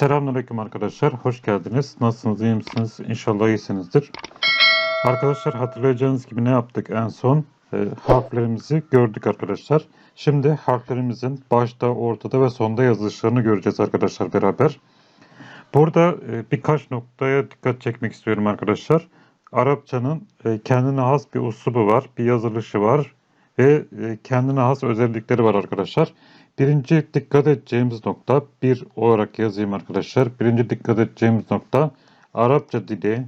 Selamünaleyküm arkadaşlar. Hoş geldiniz. Nasılsınız? iyi misiniz? İnşallah iyisinizdir. Arkadaşlar hatırlayacağınız gibi ne yaptık en son? E, harflerimizi gördük arkadaşlar. Şimdi harflerimizin başta, ortada ve sonda yazılışlarını göreceğiz arkadaşlar beraber. Burada e, birkaç noktaya dikkat çekmek istiyorum arkadaşlar. Arapçanın e, kendine has bir uslubu var, bir yazılışı var ve e, kendine has özellikleri var arkadaşlar. Birinci dikkat edeceğimiz nokta bir olarak yazayım arkadaşlar. Birinci dikkat edeceğimiz nokta Arapça dili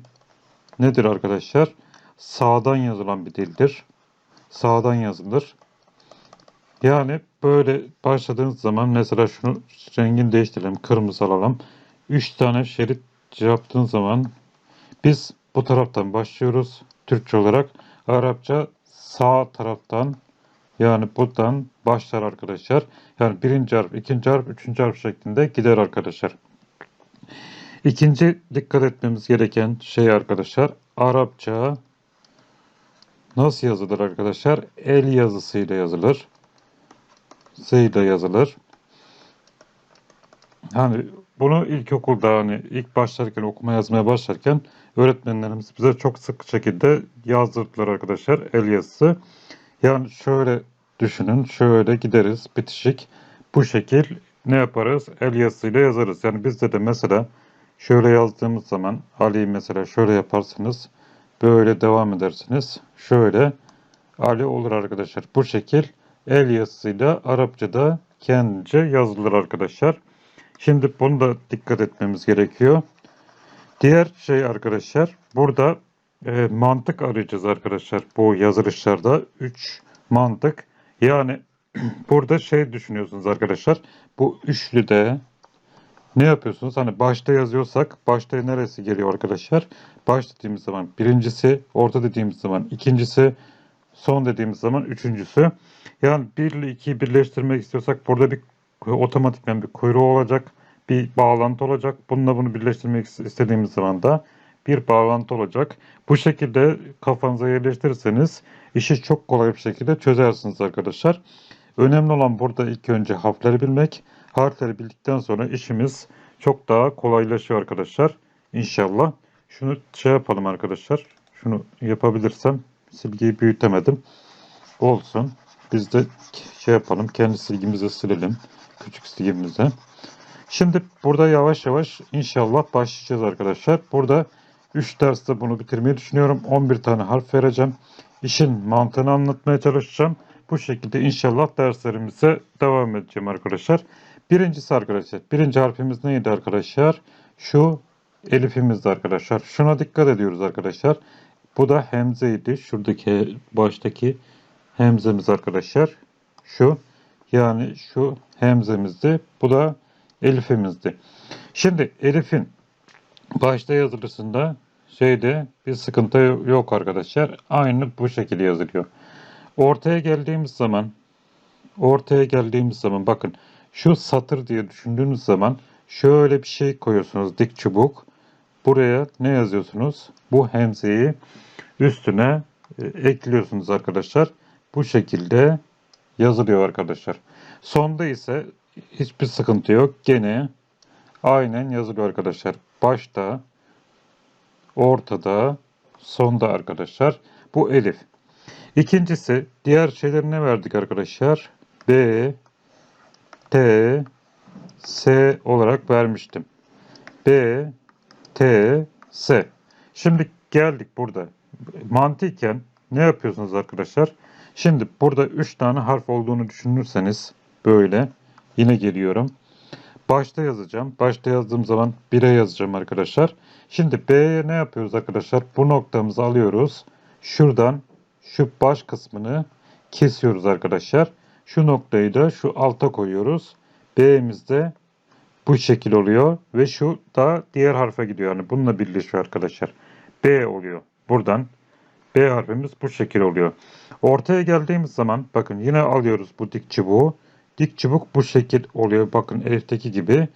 nedir arkadaşlar? Sağdan yazılan bir dildir. Sağdan yazılır. Yani böyle başladığınız zaman mesela şunu rengini değiştirelim. Kırmızı alalım. 3 tane şerit yaptığın zaman biz bu taraftan başlıyoruz. Türkçe olarak Arapça sağ taraftan yani buradan başlar arkadaşlar. Yani birinci harf, ikinci harf, üçüncü harf şeklinde gider arkadaşlar. İkinci dikkat etmemiz gereken şey arkadaşlar. Arapça nasıl yazılır arkadaşlar? El yazısıyla yazılır. Z ile yazılır. Hani bunu ilkokulda hani ilk başlarken okuma yazmaya başlarken öğretmenlerimiz bize çok sık şekilde yazdırdılar arkadaşlar el yazısı. Yani şöyle düşünün, şöyle gideriz bitişik. Bu şekil ne yaparız? El yazısıyla yazarız. Yani bizde de mesela şöyle yazdığımız zaman Ali mesela şöyle yaparsınız. Böyle devam edersiniz. Şöyle Ali olur arkadaşlar. Bu şekil el yazısıyla Arapçada kendince yazılır arkadaşlar. Şimdi bunu da dikkat etmemiz gerekiyor. Diğer şey arkadaşlar burada e, mantık arayacağız arkadaşlar bu yazılışlarda. 3 mantık. Yani burada şey düşünüyorsunuz arkadaşlar. Bu üçlüde ne yapıyorsunuz? Hani başta yazıyorsak başta neresi geliyor arkadaşlar? Baş dediğimiz zaman birincisi, orta dediğimiz zaman ikincisi, son dediğimiz zaman üçüncüsü. Yani 1 ile 2'yi birleştirmek istiyorsak burada bir otomatikman bir kuyruğu olacak. Bir bağlantı olacak. Bununla bunu birleştirmek istediğimiz zaman da bir bağlantı olacak. Bu şekilde kafanıza yerleştirirseniz işi çok kolay bir şekilde çözersiniz arkadaşlar. Önemli olan burada ilk önce harfleri bilmek. Harfleri bildikten sonra işimiz çok daha kolaylaşıyor arkadaşlar. İnşallah. Şunu şey yapalım arkadaşlar. Şunu yapabilirsem silgiyi büyütemedim. Olsun. Biz de şey yapalım. Kendi silgimizi silelim. Küçük silgimizi. Şimdi burada yavaş yavaş inşallah başlayacağız arkadaşlar. Burada 3 derste bunu bitirmeyi düşünüyorum. 11 tane harf vereceğim. İşin mantığını anlatmaya çalışacağım. Bu şekilde inşallah derslerimize devam edeceğim arkadaşlar. Birincisi arkadaşlar. Birinci harfimiz neydi arkadaşlar? Şu elifimizdi arkadaşlar. Şuna dikkat ediyoruz arkadaşlar. Bu da hemzeydi. Şuradaki baştaki hemzemiz arkadaşlar. Şu yani şu hemzemizdi. Bu da elifimizdi. Şimdi elifin başta yazılısında şeyde bir sıkıntı yok arkadaşlar. Aynı bu şekilde yazılıyor. Ortaya geldiğimiz zaman ortaya geldiğimiz zaman bakın şu satır diye düşündüğünüz zaman şöyle bir şey koyuyorsunuz dik çubuk. Buraya ne yazıyorsunuz? Bu hemzeyi üstüne e, ekliyorsunuz arkadaşlar. Bu şekilde yazılıyor arkadaşlar. Sonda ise hiçbir sıkıntı yok. Gene aynen yazılıyor arkadaşlar. Başta, ortada, sonda arkadaşlar. Bu elif. İkincisi diğer şeyleri ne verdik arkadaşlar? B, T, S olarak vermiştim. B, T, S. Şimdi geldik burada. Mantıken ne yapıyorsunuz arkadaşlar? Şimdi burada 3 tane harf olduğunu düşünürseniz böyle yine geliyorum. Başta yazacağım. Başta yazdığım zaman 1'e yazacağım arkadaşlar. Şimdi B'ye ne yapıyoruz arkadaşlar? Bu noktamızı alıyoruz. Şuradan şu baş kısmını kesiyoruz arkadaşlar. Şu noktayı da şu alta koyuyoruz. B'miz de bu şekil oluyor ve şu da diğer harfe gidiyor. Yani bununla birleşiyor arkadaşlar. B oluyor. Buradan B harfimiz bu şekil oluyor. Ortaya geldiğimiz zaman bakın yine alıyoruz bu dik çubuğu. Dik çubuk bu şekil oluyor. Bakın Elif'teki gibi.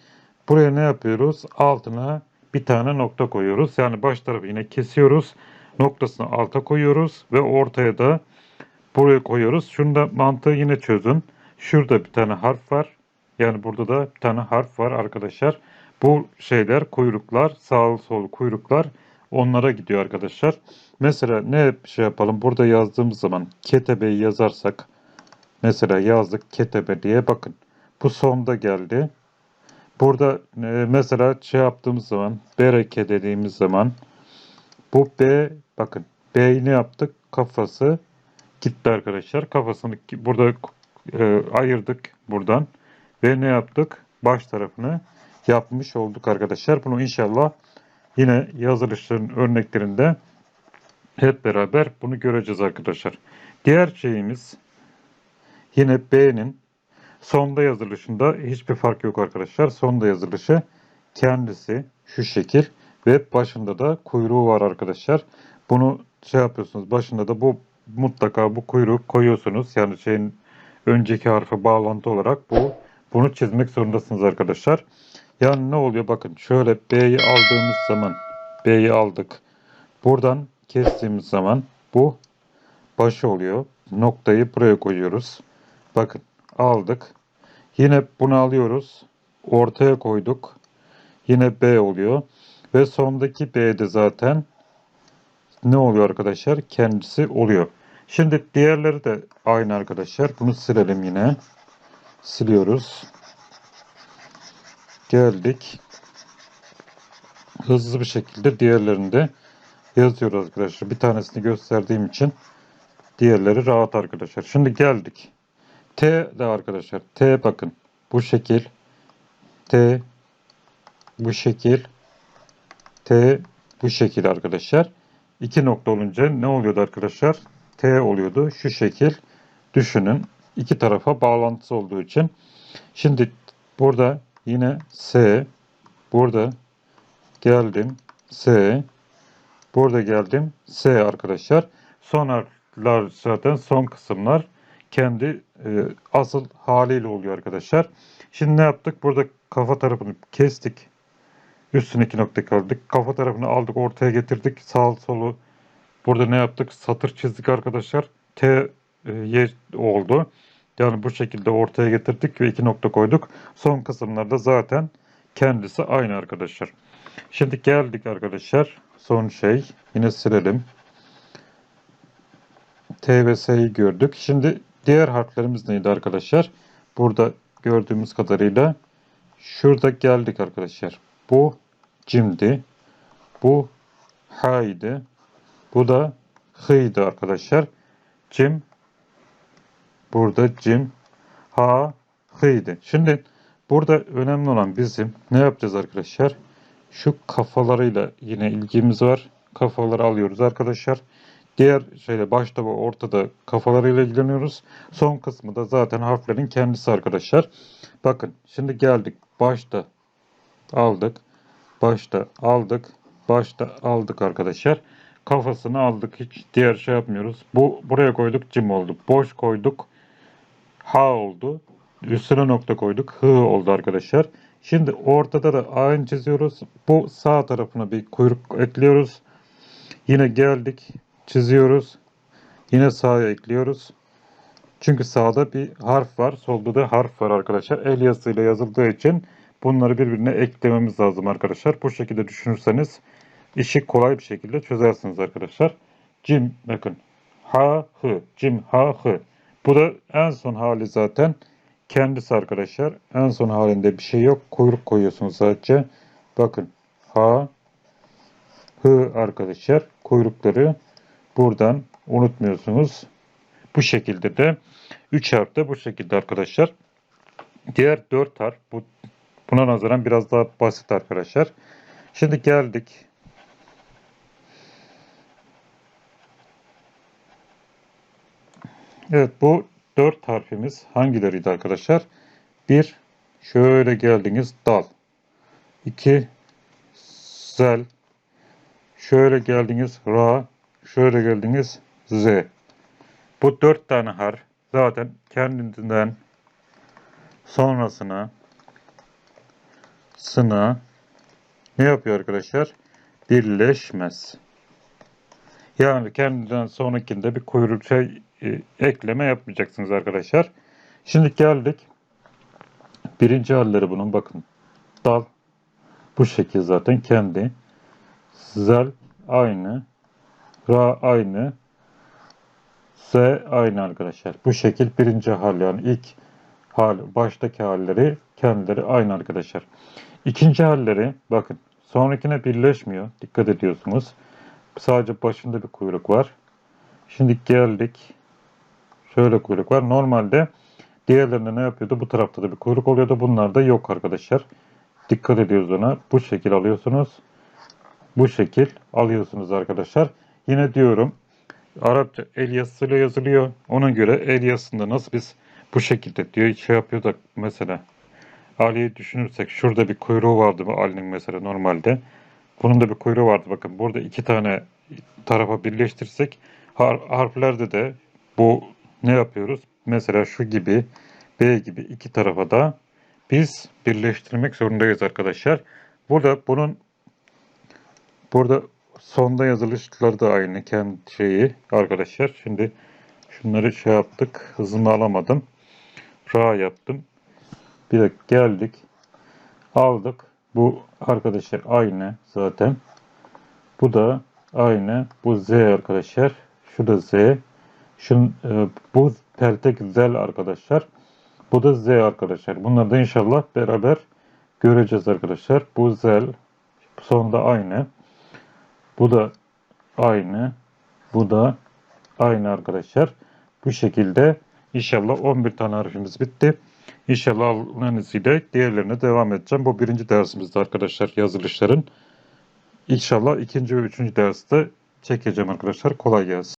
Buraya ne yapıyoruz? Altına bir tane nokta koyuyoruz. Yani baş tarafı yine kesiyoruz. Noktasını alta koyuyoruz ve ortaya da buraya koyuyoruz. Şunda mantığı yine çözün. Şurada bir tane harf var. Yani burada da bir tane harf var arkadaşlar. Bu şeyler kuyruklar, sağ sol kuyruklar onlara gidiyor arkadaşlar. Mesela ne şey yapalım? Burada yazdığımız zaman ketebeyi yazarsak mesela yazdık ketebe diye bakın. Bu sonda geldi. Burada e, mesela şey yaptığımız zaman bereke dediğimiz zaman bu B bakın B'yi ne yaptık? Kafası gitti arkadaşlar. Kafasını burada e, ayırdık buradan ve ne yaptık? Baş tarafını yapmış olduk arkadaşlar. Bunu inşallah yine yazılışların örneklerinde hep beraber bunu göreceğiz arkadaşlar. Diğer şeyimiz yine B'nin sonda yazılışında hiçbir fark yok arkadaşlar. Sonda yazılışı kendisi şu şekil ve başında da kuyruğu var arkadaşlar. Bunu şey yapıyorsunuz başında da bu mutlaka bu kuyruk koyuyorsunuz. Yani şeyin önceki harfi bağlantı olarak bu bunu çizmek zorundasınız arkadaşlar. Yani ne oluyor bakın şöyle B'yi aldığımız zaman B'yi aldık. Buradan kestiğimiz zaman bu başı oluyor. Noktayı buraya koyuyoruz. Bakın aldık. Yine bunu alıyoruz. Ortaya koyduk. Yine B oluyor. Ve sondaki B de zaten ne oluyor arkadaşlar? Kendisi oluyor. Şimdi diğerleri de aynı arkadaşlar. Bunu silelim yine. Siliyoruz. Geldik. Hızlı bir şekilde diğerlerini de yazıyoruz arkadaşlar. Bir tanesini gösterdiğim için diğerleri rahat arkadaşlar. Şimdi geldik. T de arkadaşlar. T bakın. Bu şekil. T bu şekil. T bu şekil arkadaşlar. İki nokta olunca ne oluyordu arkadaşlar? T oluyordu. Şu şekil düşünün. İki tarafa bağlantısı olduğu için. Şimdi burada yine S. Burada geldim. S. Burada geldim. S arkadaşlar. Son zaten son kısımlar kendi e, asıl haliyle oluyor arkadaşlar. Şimdi ne yaptık? Burada kafa tarafını kestik. Üstüne iki nokta kaldık. Kafa tarafını aldık ortaya getirdik. Sağ solu burada ne yaptık? Satır çizdik arkadaşlar. T e, Y oldu. Yani bu şekilde ortaya getirdik ve iki nokta koyduk. Son kısımlarda zaten kendisi aynı arkadaşlar. Şimdi geldik arkadaşlar. Son şey. Yine silelim. T ve S'yi gördük. Şimdi diğer harflerimiz neydi arkadaşlar? Burada gördüğümüz kadarıyla şurada geldik arkadaşlar. Bu cimdi. Bu haydi. Bu da hıydı arkadaşlar. Cim burada cim ha hıydı. Şimdi burada önemli olan bizim ne yapacağız arkadaşlar? Şu kafalarıyla yine ilgimiz var. Kafaları alıyoruz arkadaşlar. Diğer şeyle başta ve ortada kafalarıyla ilgileniyoruz. Son kısmı da zaten harflerin kendisi arkadaşlar. Bakın şimdi geldik. Başta aldık. Başta aldık. Başta aldık arkadaşlar. Kafasını aldık. Hiç diğer şey yapmıyoruz. Bu buraya koyduk cim oldu. Boş koyduk. Ha oldu. Üstüne nokta koyduk. Hı oldu arkadaşlar. Şimdi ortada da aynı çiziyoruz. Bu sağ tarafına bir kuyruk ekliyoruz. Yine geldik. Çiziyoruz. Yine sağa ekliyoruz. Çünkü sağda bir harf var. Solda da harf var arkadaşlar. El yazısıyla yazıldığı için bunları birbirine eklememiz lazım arkadaşlar. Bu şekilde düşünürseniz işi kolay bir şekilde çözersiniz arkadaşlar. Cim bakın. Ha hı. Cim ha hı. Bu da en son hali zaten kendisi arkadaşlar. En son halinde bir şey yok. Kuyruk koyuyorsunuz sadece. Bakın. Ha hı arkadaşlar. Kuyrukları buradan unutmuyorsunuz. Bu şekilde de 3 harf de bu şekilde arkadaşlar. Diğer 4 harf bu, buna nazaran biraz daha basit arkadaşlar. Şimdi geldik. Evet bu 4 harfimiz hangileriydi arkadaşlar? 1 şöyle geldiniz dal. 2 zel. Şöyle geldiniz ra. Şöyle geldiniz z. Bu dört tane harf zaten kendinden sonrasına sına ne yapıyor arkadaşlar? Birleşmez. Yani kendinden sonrakinde bir kuyruk şey e, ekleme yapmayacaksınız arkadaşlar. Şimdi geldik. Birinci halleri bunun bakın. Dal. Bu şekil zaten kendi. Zel aynı. Ra aynı. Z aynı arkadaşlar. Bu şekil birinci hal yani ilk hal baştaki halleri kendileri aynı arkadaşlar. İkinci halleri bakın sonrakine birleşmiyor. Dikkat ediyorsunuz. Sadece başında bir kuyruk var. Şimdi geldik. Şöyle kuyruk var. Normalde diğerlerinde ne yapıyordu? Bu tarafta da bir kuyruk oluyordu. Bunlarda yok arkadaşlar. Dikkat ediyoruz ona. Bu şekil alıyorsunuz. Bu şekil alıyorsunuz arkadaşlar. Yine diyorum Arapça el yazısıyla yazılıyor. Ona göre el yazısında nasıl biz bu şekilde diyor şey yapıyor da mesela Ali'yi düşünürsek şurada bir kuyruğu vardı bu Ali'nin mesela normalde. Bunun da bir kuyruğu vardı. Bakın burada iki tane tarafa birleştirsek har- harflerde de bu ne yapıyoruz? Mesela şu gibi B gibi iki tarafa da biz birleştirmek zorundayız arkadaşlar. Burada bunun burada sonda yazılışları da aynı kendi şeyi arkadaşlar. Şimdi şunları şey yaptık. Hızını alamadım. Ra yaptım. Bir de geldik. Aldık. Bu arkadaşlar aynı zaten. Bu da aynı. Bu Z arkadaşlar. Şu da Z. Şun, e, bu peltek zel arkadaşlar. Bu da Z arkadaşlar. Bunları da inşallah beraber göreceğiz arkadaşlar. Bu zel. Sonda aynı. Bu da aynı. Bu da aynı arkadaşlar. Bu şekilde inşallah 11 tane harfimiz bitti. İnşallah Allah'ın izniyle diğerlerine devam edeceğim. Bu birinci dersimizde arkadaşlar yazılışların. İnşallah ikinci ve üçüncü derste çekeceğim arkadaşlar. Kolay gelsin.